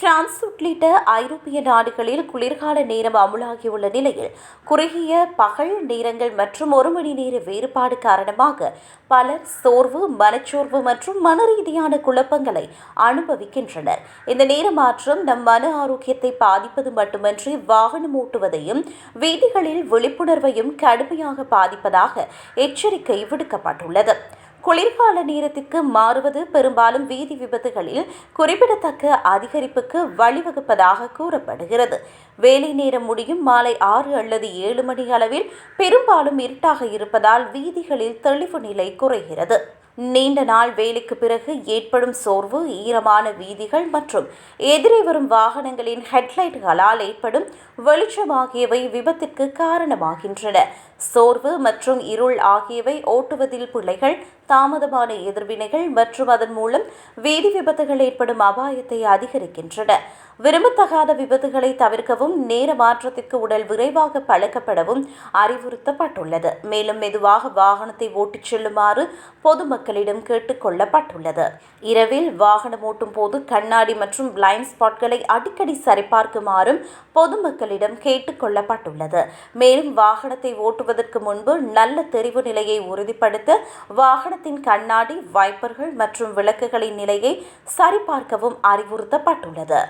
France உள்ளிட்ட ஐரோப்பிய நாடுகளில் குளிர்கால நேரம் அமுலாகியுள்ள நிலையில் குறுகிய பகல் நேரங்கள் மற்றும் ஒரு மணி நேர வேறுபாடு காரணமாக பலர் சோர்வு மனச்சோர்வு மற்றும் மன ரீதியான குழப்பங்களை அனுபவிக்கின்றனர். இந்த நேர மாற்றம் நம் மன ஆரோக்கியத்தை பாதிப்பது மட்டுமன்றி வாகனம் ஓட்டுவதையும் வீதிகளில் விழிப்புணர்வையும் கடுமையாக பாதிப்பதாக எச்சரிக்கை விடுக்கப்பட்டுள்ளது. குளிர்கால நேரத்திற்கு மாறுவது பெரும்பாலும் வீதி விபத்துகளில் குறிப்பிடத்தக்க அதிகரிப்புக்கு வழிவகுப்பதாக கூறப்படுகிறது. வேலை நேரம் முடியும் மாலை ஆறு அல்லது ஏழு மணி அளவில் பெரும்பாலும் இருட்டாக இருப்பதால் வீதிகளில் தெளிவு நிலை குறைகிறது. நீண்ட நாள் வேலைக்கு பிறகு ஏற்படும் சோர்வு ஈரமான வீதிகள் மற்றும் எதிரே வரும் வாகனங்களின் ஹெட்லைட்டுகளால் ஏற்படும் வெளிச்சம் ஆகியவை விபத்திற்கு காரணமாகின்றன. சோர்வு மற்றும் இருள் ஆகியவை ஓட்டுவதில் பிள்ளைகள் தாமதமான எதிர்வினைகள் மற்றும் அதன் மூலம் வீதி விபத்துகள் ஏற்படும் அபாயத்தை அதிகரிக்கின்றன. விரும்பத்தகாத விபத்துகளை தவிர்க்கவும் நேர மாற்றத்திற்கு உடல் விரைவாக பழக்கப்படவும் அறிவுறுத்தப்பட்டுள்ளது. மேலும் மெதுவாக வாகனத்தை ஓட்டிச் செல்லுமாறு பொதுமக்களிடம் கேட்டுக் கொள்ளப்பட்டுள்ளது. இரவில் வாகனம் ஓட்டும் போது கண்ணாடி மற்றும் பிளைண்ட் ஸ்பாட்களை அடிக்கடி சரிபார்க்குமாறும் பொதுமக்களிடம் கேட்டுக் கொள்ளப்பட்டுள்ளது. மேலும் வாகனத்தை ஓட்டுவதற்கு முன்பு நல்ல தெரிவு நிலையை உறுதிப்படுத்த வாகன வாகனத்தின் கண்ணாடி வைப்பர்கள் மற்றும் விளக்குகளின் நிலையை சரிபார்க்கவும் அறிவுறுத்தப்பட்டுள்ளது.